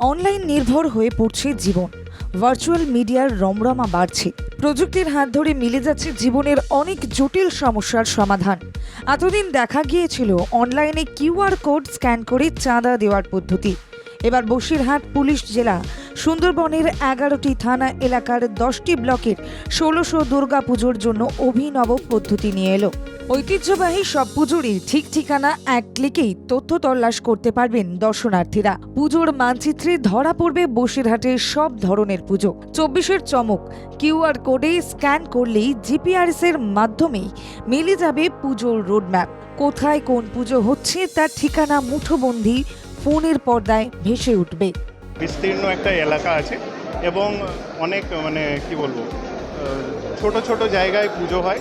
Online নির্ভর হয়ে পড়ছে জীবন। ভার্চুয়াল মিডিয়ার রমরমা বাড়ছে। প্রযুক্তির হাত ধরে মিলে যাচ্ছে জীবনের অনেক জটিল সমস্যার সমাধান। এতদিন দেখা গিয়েছিল অনলাইনে কিউআর কোড স্ক্যান করে চাঁদা দেওয়ার পদ্ধতি। এবার বসিরহাট পুলিশ জেলা সুন্দরবনের এগারোটি থানা এলাকার দশটি ব্লকের ষোলোশো দুর্গাপুজোর জন্য অভিনব পদ্ধতি নিয়ে এলো। ঐতিহ্যবাহী সব পুজোরই ঠিক ঠিকানা এক ক্লিকেই তথ্য তল্লাশ করতে পারবেন দর্শনার্থীরা। পুজোর মানচিত্রে ধরা পড়বে বসিরহাটের সব ধরনের পুজো। চব্বিশের চমক কিউআর কোডে স্ক্যান করলেই জিপিআরএস এর মাধ্যমেই মিলে যাবে পুজোর রোডম্যাপ। কোথায় কোন পুজো হচ্ছে তার ঠিকানা মুঠোবন্দি ফোনের পর্দায় ভেসে উঠবে। বিস্তীর্ণ একটা এলাকা আছে এবং অনেক মানে কি বলব ছোট ছোট জায়গায় পুজো হয়।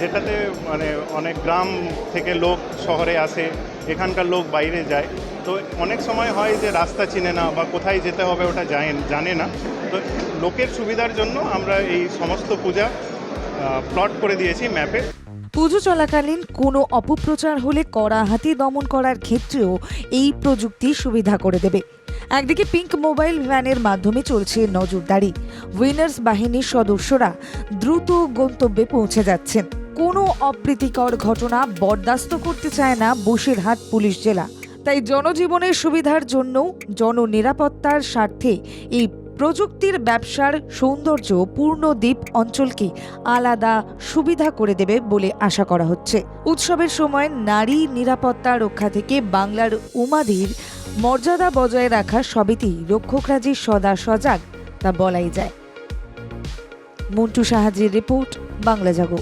যেটাতে মানে অনেক গ্রাম থেকে লোক শহরে আসে, এখানকার লোক বাইরে যায়। তো অনেক সময় হয় যে রাস্তা চিনে না বা কোথায় যেতে হবে ওটা জানে জানে না। তো লোকের সুবিধার জন্য আমরা এই সমস্ত পূজা প্লট করে দিয়েছি ম্যাপে পুজো চলাকালীন কোনো অপপ্রচার হলে কড়া হাতে দমন করার ক্ষেত্রেও এই প্রযুক্তি সুবিধা করে দেবে। একদিকে পিঙ্ক মোবাইল ভ্যানের মাধ্যমে চলছে নজরদারি। উইনার্স বাহিনীর সদস্যরা দ্রুত গন্তব্যে পৌঁছে যাচ্ছেন। কোনো অপ্রীতিকর ঘটনা বরদাস্ত করতে চায় না বসিরহাট পুলিশ জেলা। তাই জনজীবনের সুবিধার জন্য জননিরাপত্তার স্বার্থে এই প্রযুক্তির ব্যবসার সৌন্দর্য পূর্ণ দ্বীপ অঞ্চলকে আলাদা সুবিধা করে দেবে বলে আশা করা হচ্ছে। উৎসবের সময় নারী নিরাপত্তা রক্ষা থেকে বাংলার উমাদির মর্যাদা বজায় রাখা সবেতেই রক্ষকরাজি সদা সজাগ, তা বলাই যায়। মন্টু সাহাজির রিপোর্ট, বাংলা জাগো।